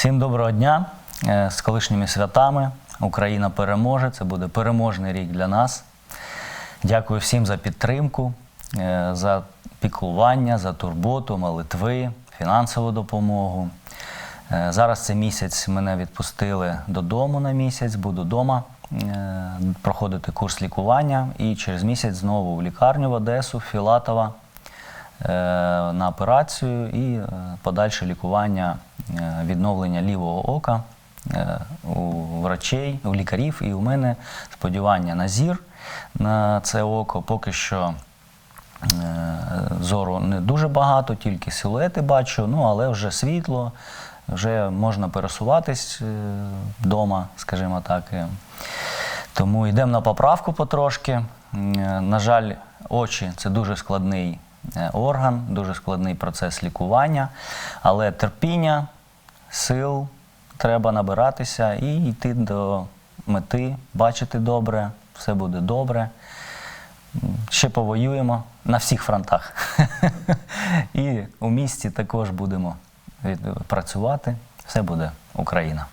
Всім доброго дня Е, з колишніми святами. Україна переможе. Це буде переможний рік для нас. Дякую всім за підтримку, е, за піклування, за турботу, молитви, фінансову допомогу. Е, Зараз цей місяць мене відпустили додому на місяць, буду вдома проходити курс лікування і через місяць знову в лікарню в Одесу, Філатова на операцію і е, подальше лікування е, відновлення лівого ока е, у врачей, у лікарів. І у мене сподівання на зір на це око. Поки що е, зору не дуже багато, тільки силуети бачу, ну але вже світло, вже можна пересуватись вдома, скажімо так. Е, Тому йдемо на поправку потрошки. Е, На жаль, очі це дуже складний е, орган, дуже складний процес лікування, але терпіння, сил треба набиратися і йти до мети, бачити добре, все буде добре. Ще повоюємо на всіх фронтах. І у місті також будемо працювати. Все буде Україна.